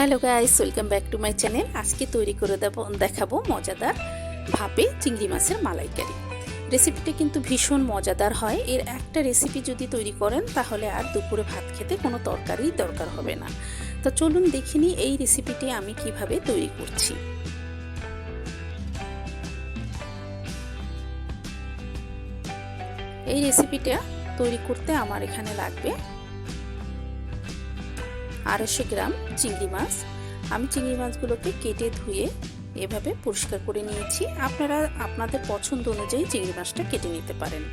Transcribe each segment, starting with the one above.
Hello guys, welcome back to my channel. আজকে তৈরি করে দেব, দেখাবো মজাদার ভাপে চিংড়ি মাছের মালাইকারি। রেসিপিটা কিন্তু ভীষণ মজাদার হয়। এর একটা রেসিপি যদি তৈরি করেন, তাহলে আর দুপুরে ভাত খেতে কোনো তরকারি দরকার হবে না। তো চলুন দেখিনি এই রেসিপিটি আমি কীভাবে তৈরি করছি। এই রেসিপিটা তৈরি করতে আমার এখানে লাগবে আড়াইশো গ্রাম চিংড়ি মাছ। আমি চিংড়ি মাছগুলোকে কেটে ধুয়ে এভাবে পরিষ্কার করে নিয়েছি। আপনারা আপনাদের পছন্দ অনুযায়ী চিংড়ি মাছটা কেটে নিতে পারেন।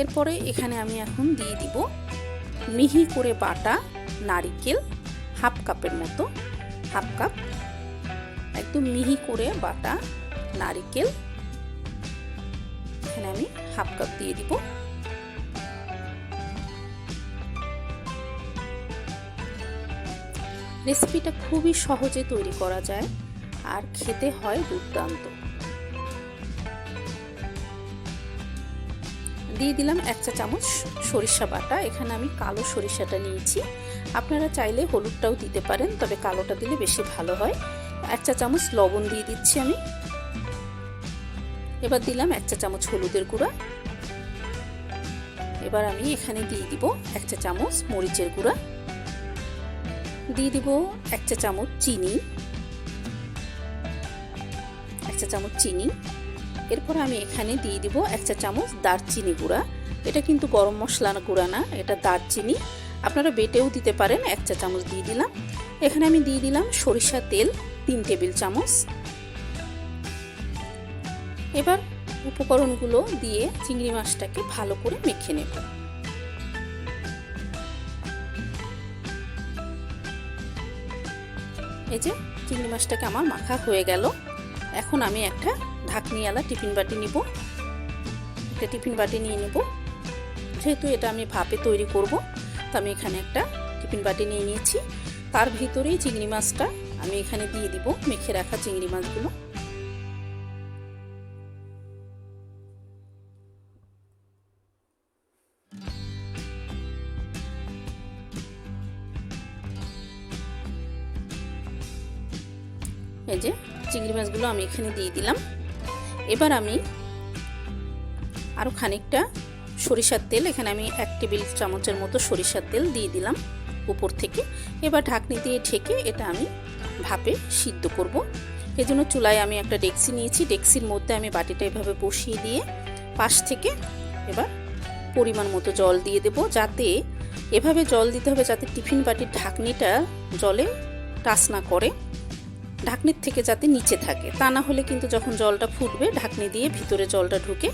এরপরে এখানে আমি এখন দিয়ে দিব মিহি করে বাটা নারিকেল হাফ কাপের মতো, হাফ কাপ একদম মিহি করে বাটা নারিকেল। এখানে আমি হাফ কাপ দিয়ে দিব। রেসিপিটা খুবই সহজে তৈরি করা যায় আর খেতে হয় দুর্দান্ত। দিয়ে দিলাম এক চা চামচ সরিষা বাটা। এখানে আমি কালো সরিষাটা নিয়েছি। আপনারা চাইলে হলুদটাও দিতে পারেন, তবে কালোটা দিলে বেশি ভালো হয়। এক চা চামচ লবণ দিয়ে দিচ্ছি আমি। এবার দিলাম এক চা চামচ হলুদের গুঁড়া। এবার আমি এখানে দিয়ে দিব এক চা চামচ মরিচের গুঁড়া। দিয়ে দিব এক চা চামচ চিনি। এক চা চামচ চিনি। এরপর আমি এখানে দিয়ে দিব এক চা চামচ দারচিনি গুঁড়া। এটা কিন্তু গরম মশলা গুঁড়া না, এটা দারচিনি। আপনারা বেটেও দিতে পারেন, এক চা চামচ দিয়ে দিলাম। এখানে আমি দিয়ে দিলাম সরিষা তেল, তিন টেবিল চামচ। এবার উপকরণগুলো দিয়ে চিংড়ি মাছটাকে ভালো করে মেখে নেব। এই যে, চিংড়ি মাছটাকে আমার মাখা হয়ে গেল। এখন আমি একটা ঢাকনিওয়ালা টিফিন বাটি নিব। একটা টিফিন বাটি নিয়ে নেব। যেহেতু এটা আমি ভাপে তৈরি করব, তো আমি এখানে একটা টিফিন বাটি নিয়ে নিয়েছি। তার ভিতরেই চিংড়ি মাছটা আমি এখানে দিয়ে দিব, মেখে রাখা চিংড়ি মাছগুলো। এই যে চিংড়ি মাছগুলো আমি এখানে দিয়ে দিলাম। এবার আমি আরও খানিকটা সরিষার তেল, এখানে আমি এক টেবিল চামচের মতো সরিষার তেল দিয়ে দিলাম উপর থেকে। এবার ঢাকনি দিয়ে ঢেকে এটা আমি ভাপে সিদ্ধ করব। এই জন্য চুলায় আমি একটা ডেক্সি নিয়েছি। ডেক্সির মধ্যে আমি বাটিটা এভাবে বসিয়ে দিয়ে পাশ থেকে এবার পরিমাণ মতো জল দিয়ে দেব, যাতে এভাবে জল দিতে হবে যাতে টিফিন বাটির ঢাকনিটা জলে টাচ না করে। ঢাকনির থেকে যাতে নিচে থাকে। তা না হলে কিন্তু যখন জলটা ফুটবে, ঢাকনি দিয়ে ভিতরে জলটা ঢুকে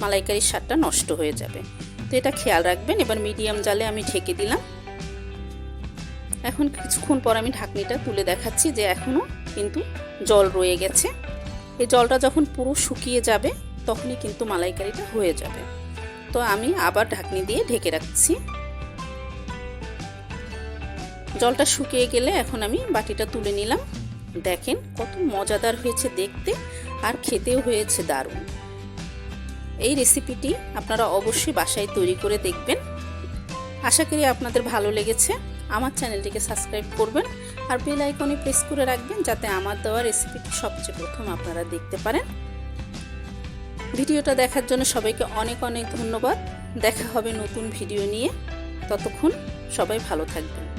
মালাইকারির স্বাদটা নষ্ট হয়ে যাবে। তো এটা খেয়াল রাখবেন। এবার মিডিয়াম জালে আমি ঢেকে দিলাম। এখন কিছুক্ষণ পর আমি ঢাকনিটা তুলে দেখাচ্ছি যে এখনও কিন্তু জল রয়ে গেছে। এই জলটা যখন পুরো শুকিয়ে যাবে, তখনই কিন্তু মালাইকারিটা হয়ে যাবে। তো আমি আবার ঢাকনি দিয়ে ঢেকে রাখছি। জলটা শুকিয়ে গেলে এখন আমি বাটিটা তুলে নিলাম। দেখেন কত মজাদার হয়েছে দেখতে আর খেতেও হয়েছে দারুণ। এই রেসিপিটি আপনারা অবশ্যই বাসায় তৈরি করে দেখবেন। আশা করি আপনাদের ভালো লেগেছে। আমার চ্যানেলটিকে সাবস্ক্রাইব করবেন আর বেল আইকনে প্রেস করে রাখবেন যাতে আমার দেওয়া রেসিপিটি সবচেয়ে প্রথম আপনারা দেখতে পারেন। ভিডিওটা দেখার জন্য সবাইকে অনেক অনেক ধন্যবাদ। দেখা হবে নতুন ভিডিও নিয়ে। ততক্ষণ সবাই ভালো থাকবেন।